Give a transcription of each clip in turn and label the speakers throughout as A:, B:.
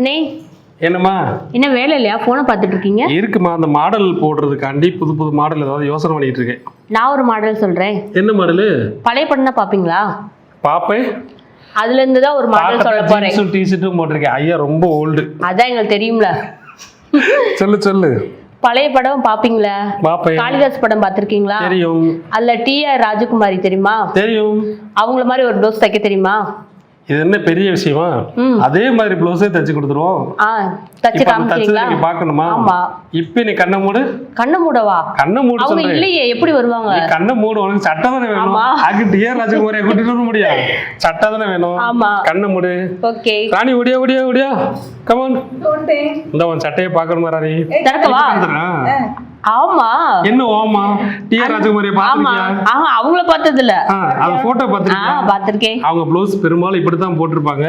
A: அண்ணே.
B: என்னம்மா?
A: என்ன வேலை இல்லையா? ஃபோனை பார்த்துட்டு இருக்கீங்க
B: இருக்குமா அந்த மாடல் போடுறதுக்காண்டி புது புது மாடல் ஏதாவது யோசனை பண்ணிட்டு இருக்கேன்
A: நான் ஒரு மாடல் சொல்றேன்.
B: என்ன மாடலு
A: பழைய படம் தான் பார்ப்பீங்களா?
B: பாப்பேன்
A: அதுல இருந்து தான் ஒரு மாடல் சொல்ல போறேன்.
B: டிஷர்ட்டும் போட்டிருக்கேன். ஐயா ரொம்ப ஓல்டு
A: அதான் எங்களுக்கு தெரியும்ல.
B: சொல்லு சொல்லு.
A: பழைய படம் பாப்பீங்களா
B: பாப்பேன்
A: காளிதாஸ் படம் பார்த்திருக்கீங்களா?
B: தெரியும்.
A: அதுல டி ஆர் ராஜகுமாரி தெரியுமா?
B: தெரியும்.
A: அவங்கள மாதிரி ஒரு ப்ளவுஸ் தைக்க தெரியுமா?
B: இது என்ன பெரிய விஷயமா. அதே மாதிரி ப்ளவுஸே தச்சு கொடுத்துருவோம்.
A: ஆ தச்சு காமிக்கிறீங்களா ஆமா.
B: இப்ப நீ கண்ணை மூடு.
A: கண்ணை மூடவா?
B: கண்ணை மூடு
A: அவங்க இல்லையே எப்படி வருவாங்க?
B: நீ கண்ணை மூடு உனக்கு சட்டை தானே வேணும். அதுக்கு டிஆர் ராஜகுமாரியை கூட்டிட்டு வர முடியாது சட்டை தானே வேணும்.
A: ஆமா.
B: கண்ணை மூடு.
A: ஓகே.
B: ராணி ஒடியா ஒடியா ஒடியா கமான் இந்த உன் சட்டையை பார்க்கணுமா ராணி?
A: திறக்கவா. ஆமா.
B: என்ன ஓமா? டிஆர் ராஜகுமாரியை
A: ஆமா.
B: பார்த்துருக்கியா?
A: ஆஹா அவங்கள பார்த்தது இல்ல
B: அந்த போட்டோ
A: ஆ
B: பார்த்துருக்கியா
A: பார்த்திருக்கேன்.
B: அவங்க ப்ளவுஸ் பெரும்பாலும் இப்படி தான் போட்டிருப்பாங்க.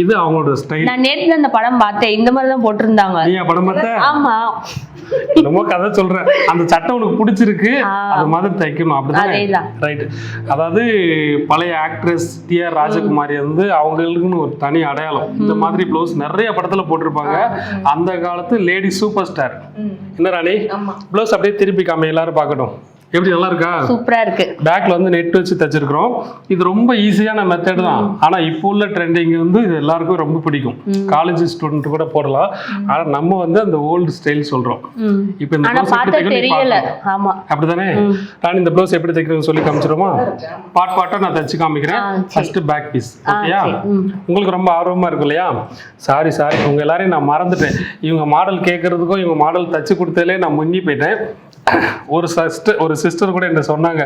B: இது அவங்களோட ஸ்டைல்
A: நான் நேத்து அந்த படம் பார்த்தேன். இந்த மாதிரி தான் போட்டிருந்தாங்க.
B: நீயா படம் பார்த்த?
A: ஆமா.
B: என்னமோ கதை சொல்றேன் அந்த சட்டை உனக்கு பிடிச்சிருக்கு. அது மாதிரி தைக்கணும். அப்படிதானே. ரைட் அதாவது பழைய ஆக்ட்ரஸ் டி ஆர் ராஜகுமாரி வந்து அவங்களுக்குன்னு ஒரு தனி அடையாளம். இந்த மாதிரி ப்ளவுஸ் நிறைய படத்துல போட்டிருப்பாங்க. அந்த காலத்து லேடி சூப்பர் ஸ்டார் என்ன ராணி? ப்ளவுஸ் அப்படியே திருப்பி காமி எல்லாரும் பார்க்கட்டும். எப்படி நல்லா இருக்கா
A: சூப்பரா இருக்கு.
B: பேக்ல வந்து நெட் வச்சு தச்சிருக்கிறோம். இது ரொம்ப ஈஸியான மெத்தட் தான். ஆனா இப்போ உள்ள ட்ரெண்டிங் வந்து இது எல்லாருக்கும் ரொம்ப பிடிக்கும். காலேஜ் ஸ்டூடெண்ட் கூட போடலாம். ஆனா நம்ம வந்து அந்த ஓல்டு ஸ்டைல் சொல்றோம். இப்போ இந்த நீ
A: தெரியல. ஆமா.
B: அப்படிதானே நான் இந்த ப்ளவுஸ் எப்படி தைக்கிறதுன்னு சொல்லி காமிச்சிருமா பாட் பாட்டா நான் தச்சு காமிக்கிறேன். ஃபர்ஸ்ட் பேக் பீஸ் ஓகேயா. உங்களுக்கு ரொம்ப ஆர்வமா இருக்கும் இல்லையா? சாரி சாரி உங்க எல்லாரையும் நான் மறந்துட்டேன். இவங்க மாடல் கேட்கறதுக்கும் இவங்க மாடல் தச்சு கொடுத்ததுலே நான் முங்கி போயிட்டேன். ஒரு சிஸ்டர் ஒரு சிஸ்டர் கூட என்ன சொன்னாங்க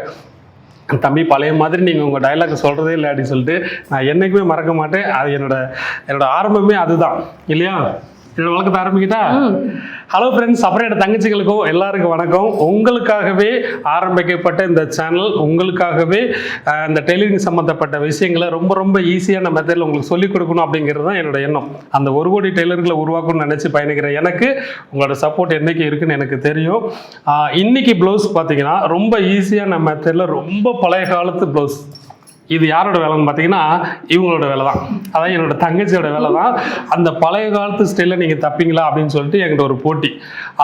B: தம்பி பழைய மாதிரி நீங்கள் உங்கள் டயலாக் சொல்கிறதே இல்லை அப்படின்னு சொல்லிட்டு நான் என்றைக்குமே மறக்க மாட்டேன். அது என்னோட என்னோட ஆரம்பமே அதுதான். இல்லையா? என்னோட வழக்கத்தை ஆரம்பிக்கிட்டா ஹலோ ஃப்ரெண்ட்ஸ் அப்புறம் தங்கச்சிகளுக்கும் எல்லாருக்கும் வணக்கம். உங்களுக்காகவே ஆரம்பிக்கப்பட்ட இந்த சேனல் உங்களுக்காகவே இந்த டெய்லரிங் சம்மந்தப்பட்ட விஷயங்களை ரொம்ப ரொம்ப ஈஸியான மெத்தடில் உங்களுக்கு சொல்லிக் கொடுக்கணும் அப்படிங்கிறது தான் என்னோட எண்ணம். அந்த ஒரு கோடி டெய்லர்களை உருவாக்கணும்னு நினச்சி பயணிக்கிற எனக்கு உங்களோட சப்போர்ட் என்னைக்கு இருக்குன்னு எனக்கு தெரியும். இன்னைக்கு ப்ளவுஸ் பார்த்தீங்கன்னா ரொம்ப ஈஸியான மெத்தடில் ரொம்ப பழைய காலத்து ப்ளவுஸ் இது யாரோட வேலைன்னு பார்த்தீங்கன்னா இவங்களோட வேலை தான் அதான் என்னோட தங்கச்சியோட வேலை தான் அந்த பழைய காலத்து ஸ்டைலில் நீங்கள் தப்பிங்களா அப்படின்னு சொல்லிட்டு என்கிட்ட ஒரு போட்டி.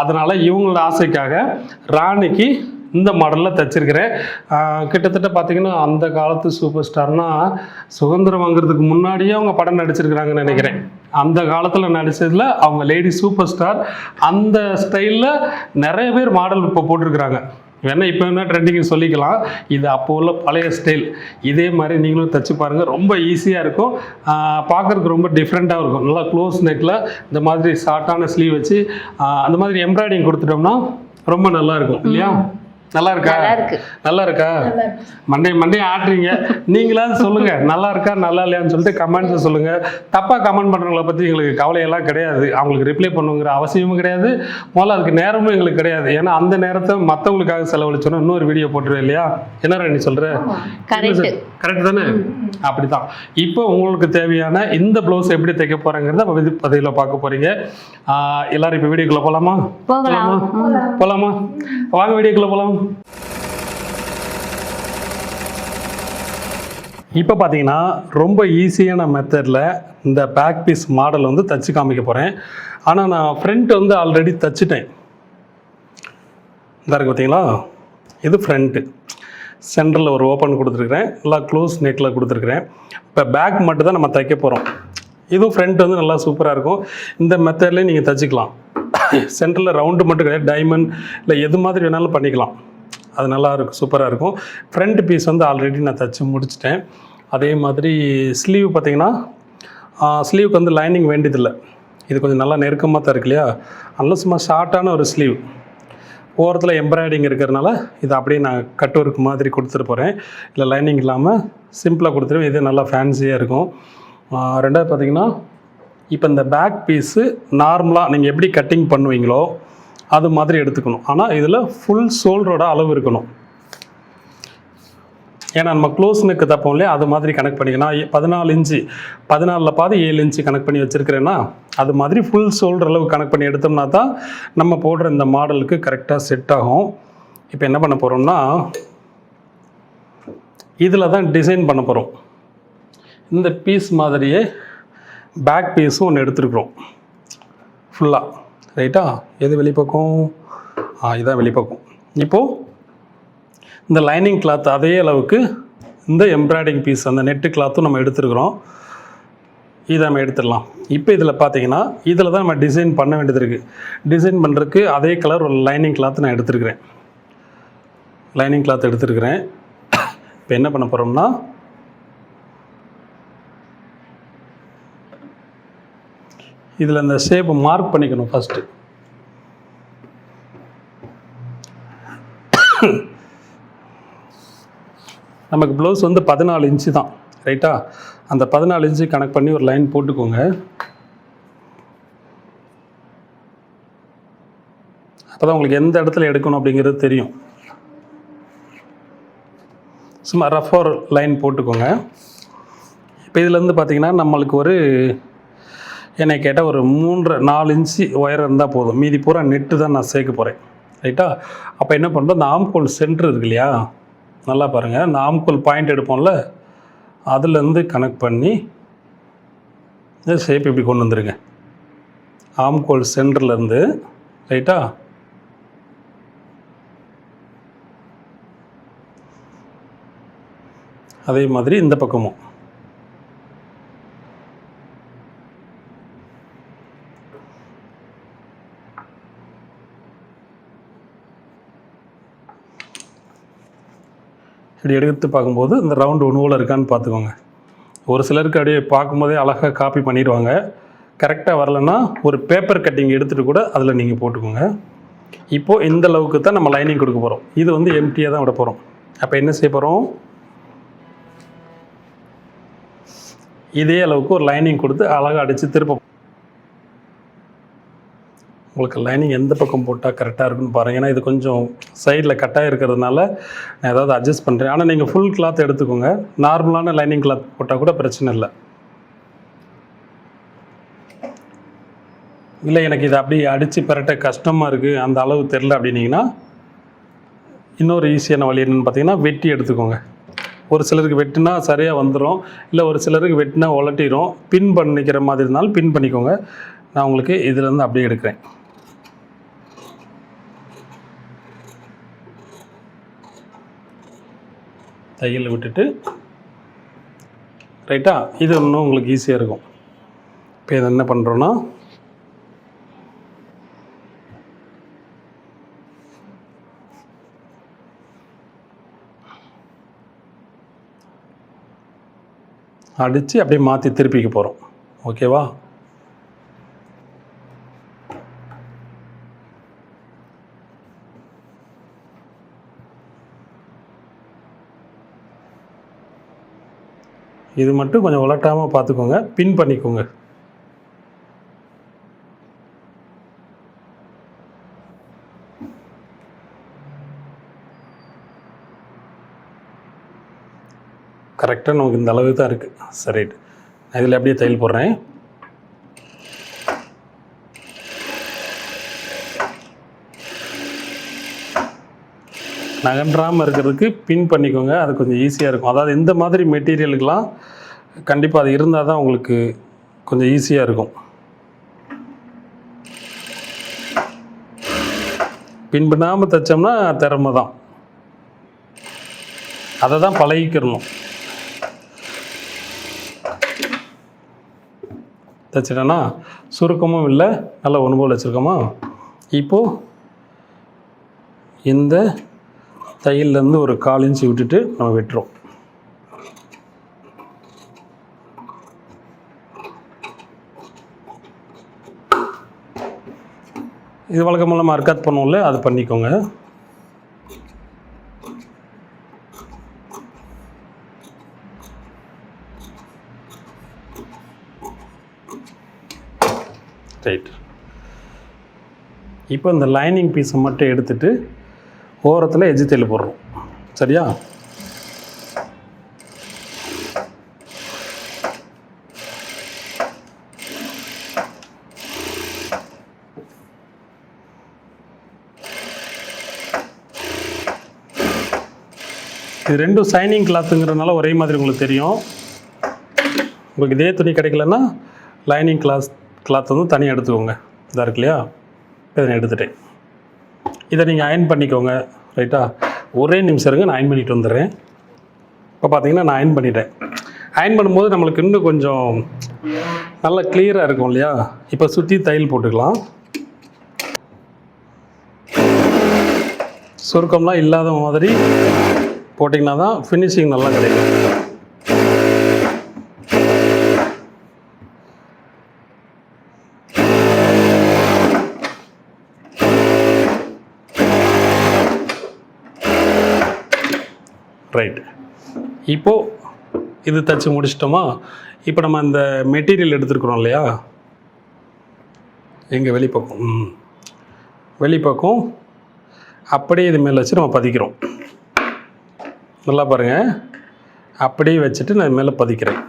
B: அதனால் இவங்களோட ஆசைக்காக ராணிக்கு இந்த மாடலில் தச்சிருக்கிறேன். கிட்டத்தட்ட பார்த்தீங்கன்னா அந்த காலத்து சூப்பர் ஸ்டார்னா சுதந்திரம் வாங்குறதுக்கு முன்னாடியே அவங்க படம் நடிச்சிருக்கிறாங்கன்னு நினைக்கிறேன். அந்த காலத்தில் நடித்ததில் அவங்க லேடி சூப்பர் ஸ்டார் அந்த ஸ்டைலில் நிறைய பேர் மாடல் இப்போ போட்டிருக்கிறாங்க. வேணால் இப்போ என்ன ட்ரெண்டிங்னு சொல்லிக்கலாம். இது அப்போ உள்ள பழைய ஸ்டைல் இதே மாதிரி நீங்களும் தச்சு பாருங்கள் ரொம்ப ஈஸியாக இருக்கும். பார்க்குறதுக்கு ரொம்ப டிஃப்ரெண்ட்டாக இருக்கும். நல்லா க்ளோஸ் நெக்கில் இந்த மாதிரி ஷார்ட்டான ஸ்லீவ் வச்சு அந்த மாதிரி எம்ப்ராய்டிங் கொடுத்துட்டோம்னா ரொம்ப நல்லா இருக்கும். இல்லையா? நல்லா இருக்கா
A: நல்லா இருக்கு
B: மண்டே மண்டே ஆட்டுறீங்க நீங்களாவது சொல்லுங்க. நல்லா இருக்கா நல்லா இல்லையான்னு சொல்லிட்டு கமெண்ட்ஸ் சொல்லுங்க. தப்பா கமெண்ட் பண்றவங்கள பத்தி எங்களுக்கு கவலையெல்லாம் கிடையாது. அவங்களுக்கு ரிப்ளை பண்ணுங்கிற அவசியமும் கிடையாது. முதல்ல அதுக்கு நேரமும் எங்களுக்கு கிடையாது. ஏன்னா அந்த நேரத்தை மற்றவங்களுக்காக செலவழிச்சோன்னா இன்னொரு வீடியோ போட்டுருவேன் இல்லையா? என்ன நீ சொல்ற?
A: கரெக்ட்
B: தானே? அப்படிதான் இப்போ உங்களுக்கு தேவையான இந்த ப்ளவுஸ் எப்படி தைக்க போறேங்கிறத பதி- பதிவில் பார்க்க போறீங்க. எல்லாரும் இப்போ வீடியோக்குள்ள போலாமா?
A: போகலாம்.
B: போலாமா? வாங்க வீடியோக்குள்ள போலாம். இப்போ பார்த்தீங்கன்னா ரொம்ப ஈஸியான மெத்தடில் இந்த பேக் பீஸ் மாடல் வந்து தச்சு காமிக்க போகிறேன் ஆனால் நான் ஃப்ரண்ட் வந்து ஆல்ரெடி தச்சுட்டேன். இந்த இருக்கு பார்த்தீங்களா இது ஃப்ரண்ட்டு சென்டரில் ஒரு ஓப்பன் கொடுத்துருக்குறேன். நல்லா க்ளோஸ் நெக்கில் கொடுத்துருக்குறேன். இப்போ பேக் மட்டும் தான் நம்ம தைக்க போகிறோம் இதுவும் ஃப்ரண்ட் வந்து நல்லா சூப்பராக இருக்கும். இந்த மெத்தட்லேயே நீங்கள் தச்சுக்கலாம். சென்டரில் ரவுண்டு மட்டும் கிடையாது. டைமண்ட் இல்லை எது மாதிரி வேணாலும் பண்ணிக்கலாம். அது நல்லா இருக்கும் சூப்பராக இருக்கும். ஃப்ரண்ட் பீஸ் வந்து ஆல்ரெடி நான் தைச்சி முடிச்சிட்டேன். அதே மாதிரி ஸ்லீவ் பார்த்தீங்கன்னா ஸ்லீவுக்கு வந்து லைனிங் வேண்டியதில்லை. இது கொஞ்சம் நல்லா நெருக்கமாக தான் இருக்கு இல்லையா? அதனால சும்மா ஷார்ட்டான ஒரு ஸ்லீவ் ஓரத்தில் எம்ப்ராய்டிங் இருக்கிறதுனால இதை அப்படியே நான் கட் ஒர்க் மாதிரி கொடுத்துட்டு போகிறேன் இல்லை லைனிங் இல்லாமல் சிம்பிளாக கொடுத்துருவேன். இது நல்லா ஃபேன்சியாக இருக்கும். ரெண்டாவது பார்த்தீங்கன்னா இப்போ இந்த பேக் பீஸு நார்மலாக நீங்கள் எப்படி கட்டிங் பண்ணுவீங்களோ அது மாதிரி எடுத்துக்கணும். ஆனால் இதில் ஃபுல் ஷோல்டரோட அளவு இருக்கணும். ஏன்னா நம்ம க்ளோஸ் நெக்கு தப்போம் இல்லையா? அது மாதிரி கனெக்ட் பண்ணிக்கணும். நான் பதினாலு இன்ச்சு பதினாலில் பாதி ஏழு இன்ச்சு கனெக்ட் பண்ணி வச்சுருக்கிறேன்னா அது மாதிரி ஃபுல் ஷோல்டர் அளவு கனெக்ட் பண்ணி எடுத்தோம்னா தான் நம்ம போடுற இந்த மாடலுக்கு கரெக்டாக செட் ஆகும். இப்போ என்ன பண்ண போகிறோம்னா இதில் தான் டிசைன் பண்ண போகிறோம் இந்த பீஸ் மாதிரியே பேக் பீஸும் ஒன்று எடுத்துருக்குறோம். ஃபுல்லாக ரைட்டா எது வெளிப்பக்கம்? ஆ இதான் வெளிப்பக்கம். இப்போது இந்த லைனிங் கிளாத் அதே அளவுக்கு இந்த எம்ப்ராய்டிங் பீஸ் அந்த நெட்டு கிளாத்தும் நம்ம எடுத்துருக்குறோம். இதை நம்ம எடுத்துடலாம். இப்போ இதில் பார்த்தீங்கன்னா இதில் தான் நம்ம டிசைன் பண்ண வேண்டியது இருக்குது டிசைன் பண்ணுறதுக்கு அதே கலர் ஒரு லைனிங் கிளாத் நான் எடுத்துருக்கிறேன். லைனிங் கிளாத் எடுத்துருக்கிறேன். இப்போ என்ன பண்ண போகிறோம்னா இதில் இந்த ஷேப்பை மார்க் பண்ணிக்கணும் ஃபஸ்ட்டு நமக்கு ப்ளவுஸ் வந்து பதினாலு இன்ச்சு தான் ரைட்டா அந்த பதினாலு இன்ச்சு கனெக்ட் பண்ணி ஒரு லைன் போட்டுக்கோங்க. அப்போ தான் உங்களுக்கு எந்த இடத்துல எடுக்கணும் அப்படிங்கிறது தெரியும். சும்மா ரஃபாக ஒரு லைன் போட்டுக்கோங்க. இப்போ இதுலேருந்து பார்த்தீங்கன்னா நம்மளுக்கு ஒரு என்னை கேட்டால் ஒரு மூன்றரை நாலு இன்ச்சு ஒயர் இருந்தால் போதும். மீதி பூரா நெட்டு தான் நான் சேர்க்க போகிறேன் ரைட்டா அப்போ என்ன பண்ணுறோம் இந்த ஆம்கோல் சென்டர் இருக்கு இல்லையா? நல்லா பாருங்கள் இந்த ஆம்கோல் பாயிண்ட் எடுப்போம்ல? அதுலேருந்து கனெக்ட் பண்ணி இந்த ஷேப் இப்படி கொண்டு வந்துருங்க. ஆம்கோல் சென்டர்லேருந்து ரைட்டா அதே மாதிரி இந்த பக்கமும். இப்படி எடுத்து பார்க்கும்போது இந்த ரவுண்டு ஒன்று இருக்கான்னு பார்த்துக்கோங்க. ஒரு சிலருக்கு அப்படியே பார்க்கும்போதே அழகாக காப்பி பண்ணிடுவாங்க. கரெக்டாக வரலன்னா ஒரு பேப்பர் கட்டிங் எடுத்துகிட்டு கூட அதில் நீங்கள் போட்டுக்கோங்க. இப்போது இந்த அளவுக்கு தான் நம்ம லைனிங் கொடுக்க போகிறோம் இது வந்து எம்டியாக தான் விட போகிறோம் அப்போ என்ன செய்ய போகிறோம் இதே அளவுக்கு ஒரு லைனிங் கொடுத்து அழகாக அடித்து திருப்ப உங்களுக்கு லைனிங் எந்த பக்கம் போட்டால் கரெக்டாக இருக்குன்னு பாருங்கள் ஏன்னா இது கொஞ்சம் சைடில் கட்டாக இருக்கிறதுனால நான் ஏதாவது அட்ஜஸ்ட் பண்ணுறேன் ஆனால் நீங்கள் ஃபுல் கிளாத் எடுத்துக்கோங்க. நார்மலான லைனிங் கிளாத் போட்டால் கூட பிரச்சனை இல்லை. இல்லை எனக்கு இதை அப்படியே அடித்து பெரட்ட கஷ்டமாக இருக்குது அந்த அளவு தெரில அப்படின்னீங்கன்னா இன்னொரு ஈஸியான வழி என்னென்னு பார்த்தீங்கன்னா வெட்டி எடுத்துக்கோங்க. ஒரு சிலருக்கு வெட்டினா சரியாக வந்துடும் இல்லை ஒரு சிலருக்கு வெட்டினா உலட்டிடும் பின் பண்ணிக்கிற மாதிரி இருந்தாலும் பின் பண்ணிக்கோங்க. நான் உங்களுக்கு இதுலேருந்து அப்படியே எடுக்கிறேன். தையல் விட்டுட்டு ரைட்டா இது இன்னும் உங்களுக்கு ஈஸியாக இருக்கும். இப்போ இதை என்ன பண்ணுறோன்னா அடித்து அப்படியே மாற்றி திருப்பிக்க போகிறோம் ஓகேவா இது மட்டும் கொஞ்சம் உலட்டாமல் பார்த்துக்கோங்க. பின் பண்ணிக்கோங்க. கரெக்டாக நமக்கு இந்த அளவு தான் இருக்குது சரி நான் இதில் அப்படியே தையல் போடுறேன். நகன்றாமல் இருக்கிறதுக்கு பின் பண்ணிக்கோங்க. அது கொஞ்சம் ஈஸியாக இருக்கும். அதாவது இந்த மாதிரி மெட்டீரியலுக்கெலாம் கண்டிப்பாக அது இருந்தால் தான் உங்களுக்கு கொஞ்சம் ஈஸியாக இருக்கும். பின்பண்ணாமல் தைச்சோம்னா திறமை தான். அதை தான் பழகிக்கிறணும் தைச்சிட்டேன்னா சுருக்கமும் இல்லை நல்ல ஒன்று போல் வச்சுருக்கோமா? இப்போது இந்த தையல்லேருந்து ஒரு கால் இன்ச்சு விட்டுட்டு நம்ம வெட்டுறோம். இது வழக்கமெல்லாம் அர்க்காத் பண்ணுவோம்ல அது பண்ணிக்கோங்க. ரைட் இப்போ இந்த லைனிங் பீஸை மட்டும் எடுத்துட்டு ஓரத்தில் எஜ்ஜு தையல் போடுறோம். சரியா? இது ரெண்டும் சைனிங் கிளாத்துங்கிறதுனால ஒரே மாதிரி உங்களுக்கு தெரியும். உங்களுக்கு இதே துணி கிடைக்கலன்னா லைனிங் கிளாஸ் கிளாத் வந்து தனியாக எடுத்துக்கோங்க. இதாக இருக்கு இல்லையா? இதை நான் எடுத்துட்டேன். இதை நீங்கள் அயன் பண்ணிக்கோங்க. ரைட்டா ஒரே நிமிஷம் இருங்க நான் அயன் பண்ணிட்டு வந்துடுறேன். இப்போ பார்த்தீங்கன்னா நான் அயன் பண்ணிட்டேன். அயன் பண்ணும்போது நம்மளுக்கு இன்னும் கொஞ்சம் நல்லா கிளியராக இருக்கும் இல்லையா? இப்போ சுற்றி தையல் போட்டுக்கலாம். சுருக்கம்லாம் இல்லாத மாதிரி போட்டிங்கன்னா தான் ஃபினிஷிங் நல்லா கிடைக்கும். ரைட் இப்போது இது தச்சு முடிச்சிட்டோமா? இப்போ நம்ம அந்த மெட்டீரியல் எடுத்துருக்குறோம் இல்லையா? எங்கள் வெளிப்பக்கம். வெளிப்பக்கம். அப்படியே இது மேலே வச்சு நம்ம பதிக்கிறோம். நல்லா பாருங்கள் அப்படியே வச்சுட்டு நான் மேலே பதிக்கிறேன்.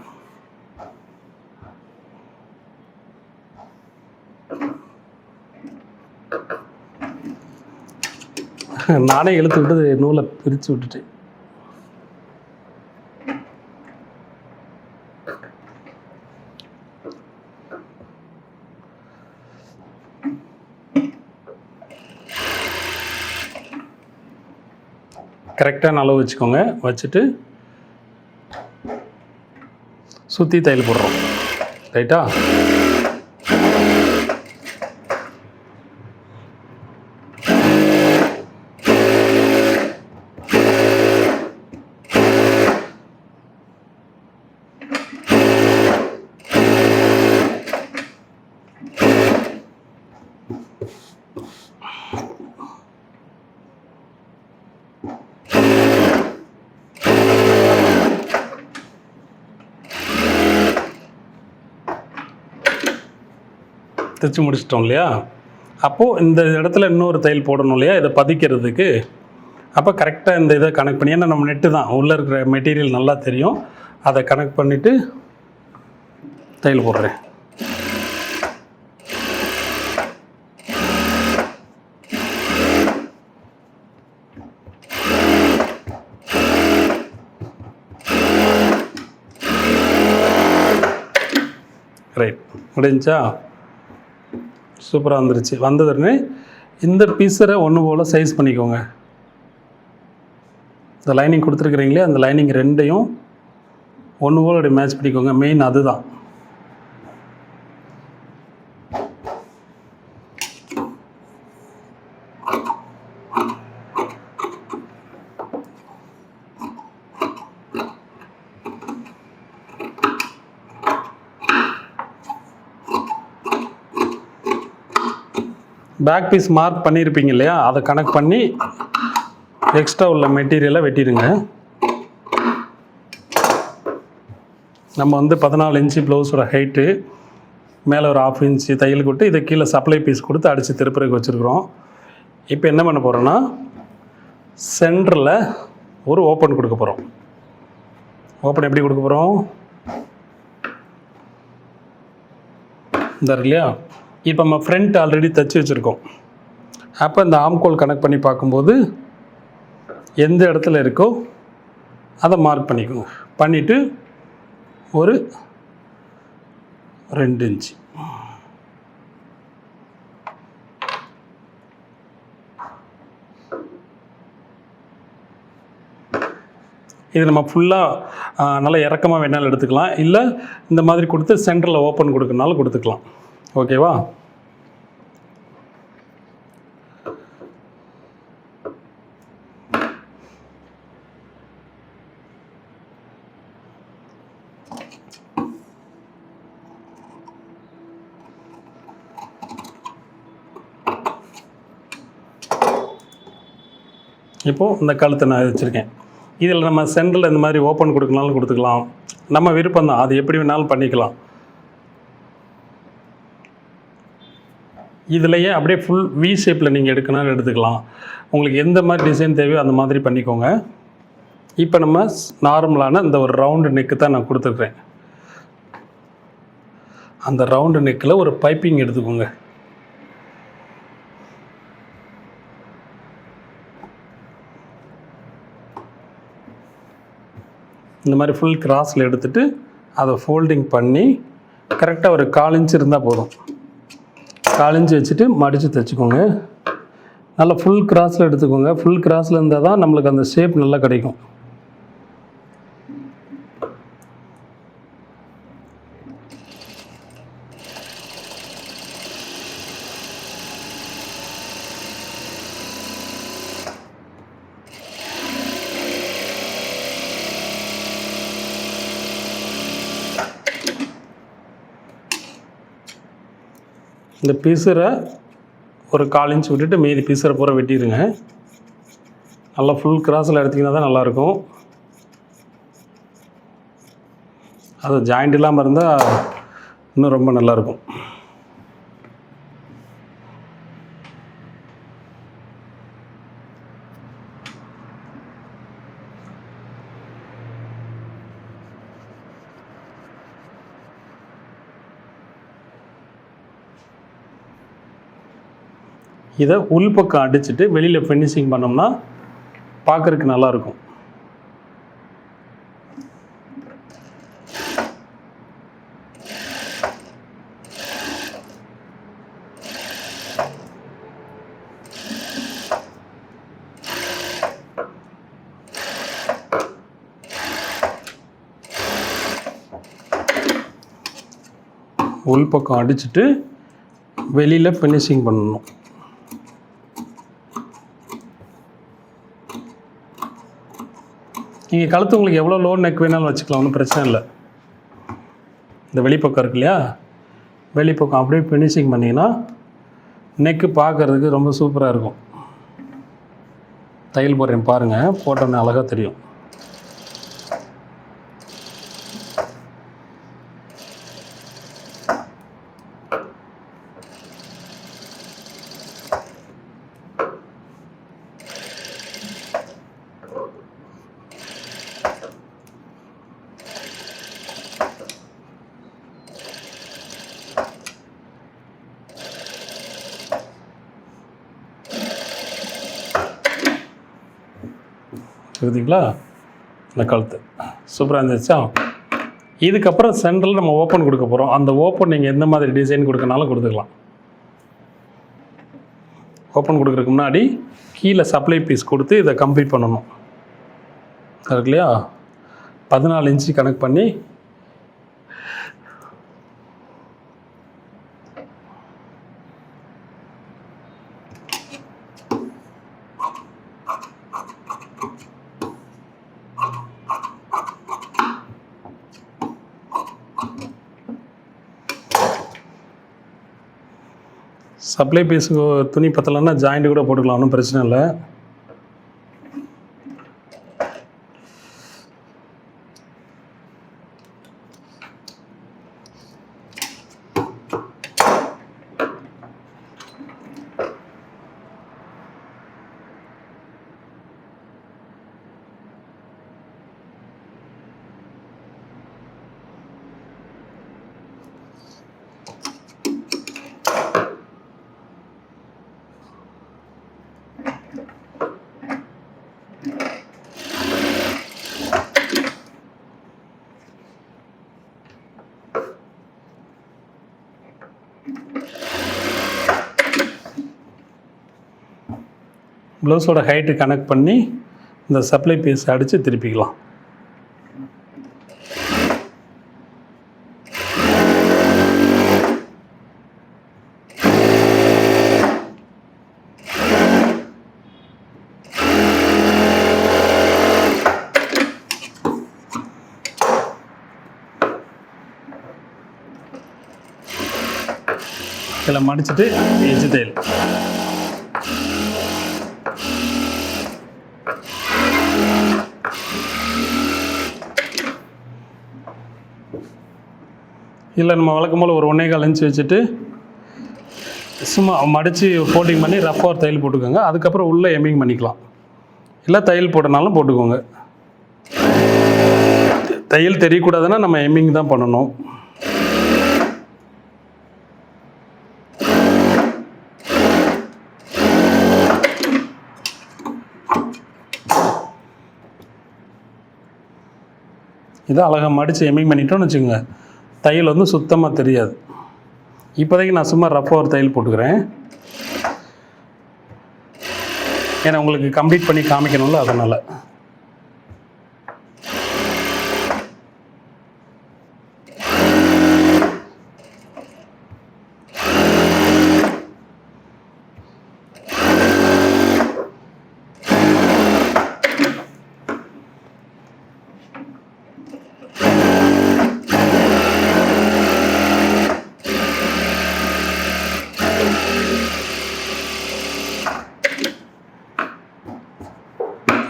B: நானே இழுத்து விட்டு நூலை பிரித்து விட்டுட்டேன். கரெக்டான அளவு வச்சுக்கோங்க. வச்சுட்டு சுற்றி தையல் போடுறோம். ரைட்டா? தைச்சு முடிச்சிட்டோம் இல்லையா? அப்போது இந்த இடத்துல இன்னொரு தையல் போடணும் இல்லையா? இதை பதிக்கிறதுக்கு. அப்போ கரெக்டாக இந்த இதை கனெக்ட் பண்ணி ஏன்னா நம்ம நெட்டு தான். உள்ளே இருக்கிற மெட்டீரியல் நல்லா தெரியும். அதை கனெக்ட் பண்ணிவிட்டு தையல் போடுறேன். ரைட் முடிஞ்சா சூப்பராக வந்துருச்சு. வந்ததுடனே இந்த பீஸரை ஒன்று போல் சைஸ் பண்ணிக்கோங்க. இந்த லைனிங் கொடுத்துருக்குறீங்களே அந்த லைனிங் ரெண்டையும் ஒன்று போல் அப்படி மேட்ச் பண்ணிக்கோங்க. மெயின் அதுதான். பேக் பீஸ் மார்க் பண்ணியிருப்பீங்க இல்லையா? அதை கனெக்ட் பண்ணி எக்ஸ்ட்ரா உள்ள மெட்டீரியலை வெட்டிடுங்க. நம்ம வந்து பதினாலு இன்ச்சு ப்ளவுஸோட ஹைட்டு மேலே ஒரு ஆஃப் இன்ச்சு தையல் கொடுத்து இதை கீழே சப்ளை பீஸ் கொடுத்து அடித்து திருப்புறதுக்கு வச்சுருக்குறோம். இப்போ என்ன பண்ண போகிறோன்னா சென்டரில் ஒரு ஓப்பன் கொடுக்க போகிறோம் ஓப்பன் எப்படி கொடுக்க போகிறோம் இந்த இல்லையா? இப்போ நம்ம ஃப்ரண்ட் ஆல்ரெடி தைச்சி வச்சுருக்கோம். அப்போ இந்த ஆம்கோல் கனெக்ட் பண்ணி பார்க்கும்போது எந்த இடத்துல இருக்கோ அதை மார்க் பண்ணிக்கோங்க. பண்ணிவிட்டு ஒரு ரெண்டு இன்ச்சு இது நம்ம ஃபுல்லாக நல்லா இறக்கமாக வேணாலும் எடுத்துக்கலாம். இல்லை இந்த மாதிரி கொடுத்து சென்டரில் ஓப்பன் கொடுக்கறனாலும் கொடுத்துக்கலாம். ஓகேவா இப்போது இந்த கழுத்தை நான் வச்சுருக்கேன். இதில் நம்ம சென்டரில் இந்த மாதிரி ஓப்பன் கொடுக்கனாலும் கொடுத்துக்கலாம். நம்ம விருப்பம் தான். அது எப்படி வேணாலும் பண்ணிக்கலாம். இதுலையே அப்படியே ஃபுல் வி ஷேப்பில் நீங்கள் எடுக்கணாலும் எடுத்துக்கலாம். உங்களுக்கு எந்த மாதிரி டிசைன் தேவையோ அந்த மாதிரி பண்ணிக்கோங்க. இப்போ நம்ம நார்மலான இந்த ஒரு ரவுண்டு நெக்கு தான் நான் கொடுத்துருக்குறேன். அந்த ரவுண்டு நெக்கில் ஒரு பைப்பிங் எடுத்துக்கோங்க. இந்த மாதிரி ஃபுல் கிராஸில் எடுத்துகிட்டு அதை ஃபோல்டிங் பண்ணி கரெக்டாக ஒரு கால் இன்ச் இருந்தால் போதும். காலிஞ்சு வச்சுட்டு மடித்து தைச்சிக்கோங்க. நல்லா ஃபுல் கிராஸில் எடுத்துக்கோங்க. ஃபுல் கிராஸில் இருந்தால் தான் நம்மளுக்கு அந்த ஷேப் நல்லா கிடைக்கும். இந்த பீஸரை ஒரு கால் இன்ச் விட்டுட்டு மீதி பீஸரை பூரா வெட்டிடுங்க. நல்லா ஃபுல் கிராஸில் எடுத்திங்கன்னா தான் நல்லாயிருக்கும். அது ஜாயிண்ட் இல்லாமல் இருந்தால் இன்னும் ரொம்ப நல்லாயிருக்கும். இதை உள்பக்கம் அடிச்சுட்டு வெளியில் ஃபினிஷிங் பண்ணோம்னா பார்க்கறதுக்கு நல்லாயிருக்கும். உள்பக்கம் அடிச்சுட்டு வெளியில் ஃபினிஷிங் பண்ணணும். நீங்கள் கழுத்து உங்களுக்கு எவ்வளோ லோ நெக் வேணாலும் வச்சுக்கலாம் ஒன்றும் பிரச்சனை இல்லை. இந்த வெளிப்பக்கம் இருக்கு இல்லையா? வெளிப்பக்கம் அப்படியே ஃபினிஷிங் பண்ணிங்கன்னா நெக்கு பார்க்கறதுக்கு ரொம்ப சூப்பராக இருக்கும். தையல் போடுறேன் பாருங்கள் போட்டோன்னே அழகாக தெரியும். இருக்குதுங்களா இந்த கழுத்து. சூப்பராக இருந்துச்சா? இதுக்கப்புறம் சென்டரில் நம்ம ஓப்பன் கொடுக்க போகிறோம் அந்த ஓப்பன் நீங்கள் எந்த மாதிரி டிசைன் கொடுக்கனாலும் கொடுத்துக்கலாம். ஓப்பன் கொடுக்குறதுக்கு முன்னாடி கீழே சப்ளை பீஸ் கொடுத்து இதை கம்ப்ளீட் பண்ணணும். இருக்கு இல்லையா? பதினாலு இன்ச்சு கணக்கு பண்ணி சப்ளை பீஸுக்கு துணி பத்தலைன்னா ஜாயிண்ட் கூட போட்டுக்கலாம் ஒன்றும் பிரச்சனை இல்லை. ப்ளவுஸோட ஹைட்டு கனெக்ட் பண்ணி இந்த சப்ளை பீஸ் அடித்து திருப்பிக்கலாம். இதில் மடிச்சுட்டு எஜ்ஜு தையல் இல்லை நம்ம வழக்கம் போல் ஒரு ஒன்றே கால் வச்சுட்டு சும்மா மடித்து ஃபோல்டிங் பண்ணி ரஃப்பாக ஒரு தையல் போட்டுக்கோங்க. அதுக்கப்புறம் உள்ளே எம்மிங் பண்ணிக்கலாம். இல்லை தையல் போட்டனாலும் போட்டுக்கோங்க. தையல் தெரியக்கூடாதுன்னா நம்ம எம்மிங் தான் பண்ணணும். இதை அழகாக மடித்து எம்மிங் பண்ணிட்டோம்னு வச்சுக்கோங்க. தையல் வந்து சுத்தமாக தெரியாது. இப்போதைக்கு நான் சும்மா ரஃப்பாக ஒரு தையல் போட்டுக்கிறேன். ஏன்னா உங்களுக்கு கம்ப்ளீட் பண்ணி காமிக்கணும்ல அதனால்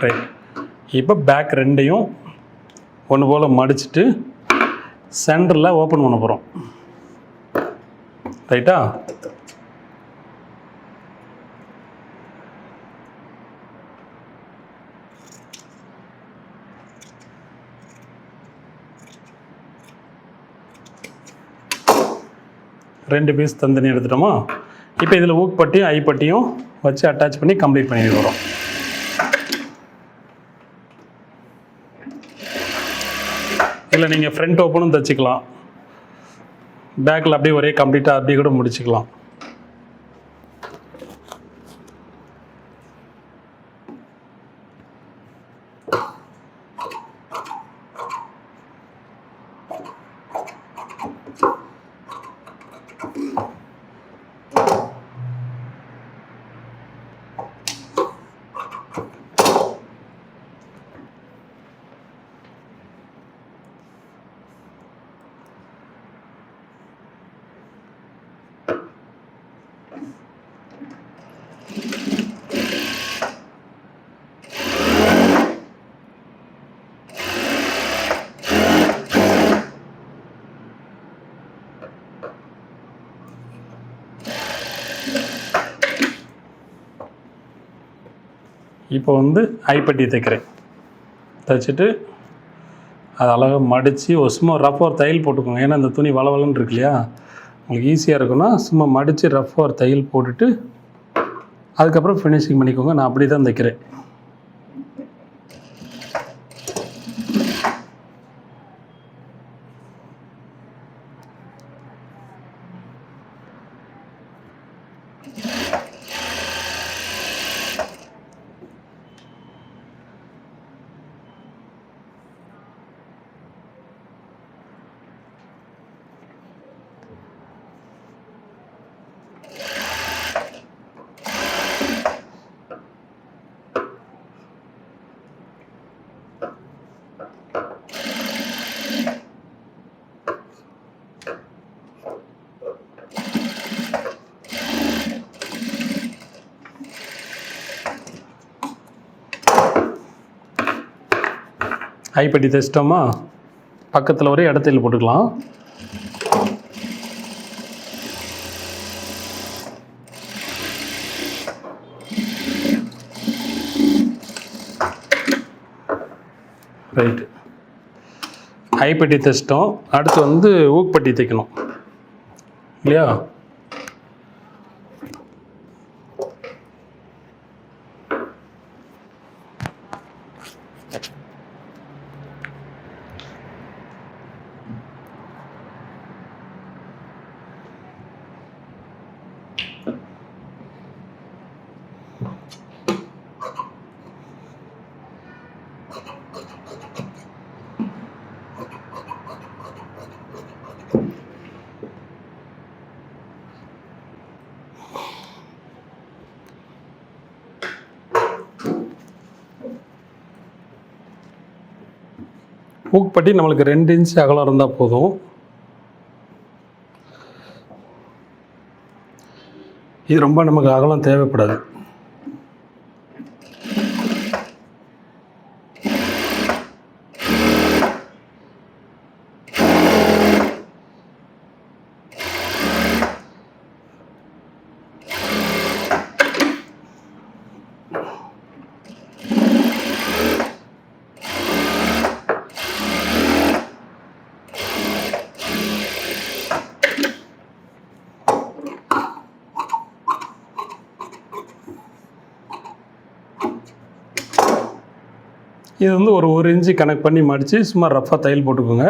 B: ரைட் இப்போ பேக் ரெண்டையும் ஒன்று போல் மடிச்சுட்டு சென்டரில் ஓப்பன் பண்ண போகிறோம் ரைட்டா ரெண்டு பீஸ் தந்தனி எடுத்துட்டோமா? இப்போ இதில் ஊக்பட்டியும் ஐப்பட்டியும் வச்சு அட்டாச் பண்ணி கம்ப்ளீட் பண்ணிட்டு வரோம் இல்லை நீங்கள் ஃப்ரண்ட் ஓப்பனும் தைச்சிக்கலாம். பேக்கில் அப்படியே ஒரே கம்ப்ளீட்டாக அப்படியே கூட முடிச்சுக்கலாம். இப்போ வந்து ஐப்பட்டி தைக்கிறேன். தைச்சிட்டு அது அழகாக மடித்து ஒரு சும்மா ரஃப் ஒரு தையல் போட்டுக்கோங்க. ஏன்னா இந்த துணி வளவலன்னு இருக்கு இல்லையா? உங்களுக்கு ஈஸியாக இருக்குன்னா சும்மா மடித்து ரஃப் ஒரு தையல் போட்டுட்டு அதுக்கப்புறம் ஃபினிஷிங் பண்ணிக்கோங்க. நான் அப்படி தான் தைக்கிறேன். ஐப்பட்டி தைச்சிட்டோமா பக்கத்தில் ஒரே இடத்துல போட்டுக்கலாம். ரைட்டு ஐப்பட்டி தைச்சிட்டோம் அடுத்து வந்து ஊக்கப்பட்டி தைக்கணும். இல்லையா? பட்டி நம்மளுக்கு ரெண்டு இன்ச் அகலம் இருந்தால் போதும். இது ரொம்ப நமக்கு அகலம் தேவைப்படாது. இது வந்து ஒரு ஒரு இன்ச்சு கனெக்ட் பண்ணி மடித்து சும்மா ரஃப்பாக தையல் போட்டுக்கோங்க.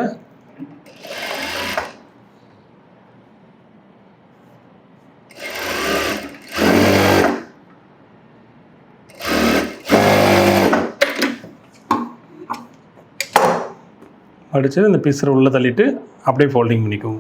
B: மடித்து இந்த பீஸரை உள்ளே தள்ளிட்டு அப்படியே ஃபோல்டிங் பண்ணிக்கோங்க.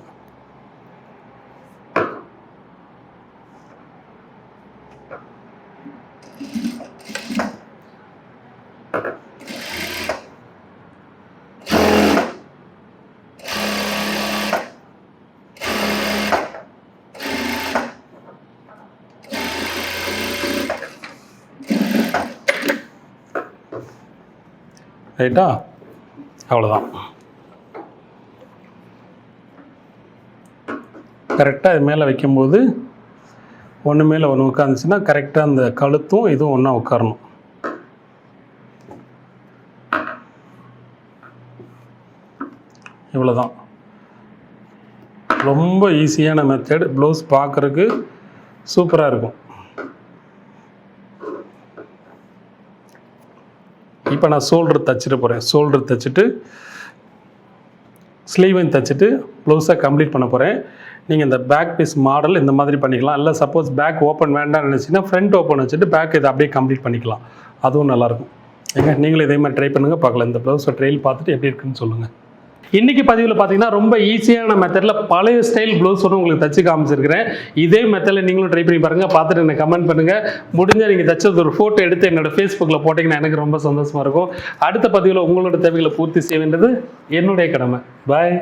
B: ரைட்டா அவ்வளோதான் கரெக்டாக இது மேலே வைக்கும்போது ஒன்று மேலே ஒன்று உட்காந்துச்சுன்னா கரெக்டாக அந்த கழுத்தும் இதுவும் ஒன்றா உட்காரணும். இவ்வளோதான் ரொம்ப ஈஸியான மெத்தட் ப்ளவுஸ் பார்க்குறதுக்கு சூப்பராக இருக்கும். இப்போ நான் ஷோல்டர் தச்சிட்டு போகிறேன் ஷோல்டர் தச்சுட்டு ஸ்லீவையும் தச்சுட்டு ப்ளவுஸை கம்ப்ளீட் பண்ண போகிறேன் நீங்கள் இந்த பேக் பீஸ் மாடல் இந்த மாதிரி பண்ணிக்கலாம். இல்லை சப்போஸ் பேக் ஓப்பன் வேண்டாம்னு நினச்சிங்கன்னா ஃப்ரண்ட் ஓப்பன் வச்சுட்டு பேக் இதை அப்படியே கம்ப்ளீட் பண்ணிக்கலாம். அதுவும் நல்லாயிருக்கும் ஏங்க நீங்களும் இதே மாதிரி ட்ரை பண்ணுங்கள் பார்க்கலாம். இந்த ப்ளவுஸை ட்ரையல் பார்த்துட்டு எப்படி இருக்குன்னு சொல்லுங்கள் இன்னைக்கு பதிவில் பார்த்தீங்கன்னா ரொம்ப ஈஸியான மெத்தடில் பழைய ஸ்டைல் ப்ளவுஸ் ஒன்று உங்களுக்கு தச்சு காமிச்சிருக்கிறேன். இதே மெத்தடில் நீங்களும் ட்ரை பண்ணி பாருங்கள் பார்த்துட்டு எனக்கு கமெண்ட் பண்ணுங்கள் முடிஞ்சால் நீங்கள் தச்சது ஒரு ஃபோட்டோ எடுத்து என்னோட ஃபேஸ்புக்கில் போட்டிங்கன்னா எனக்கு ரொம்ப சந்தோஷமாக இருக்கும். அடுத்த பதிவில் உங்களோட தேவைகளை பூர்த்தி செய்ய வேண்டியது என்னுடைய கடமை. பாய்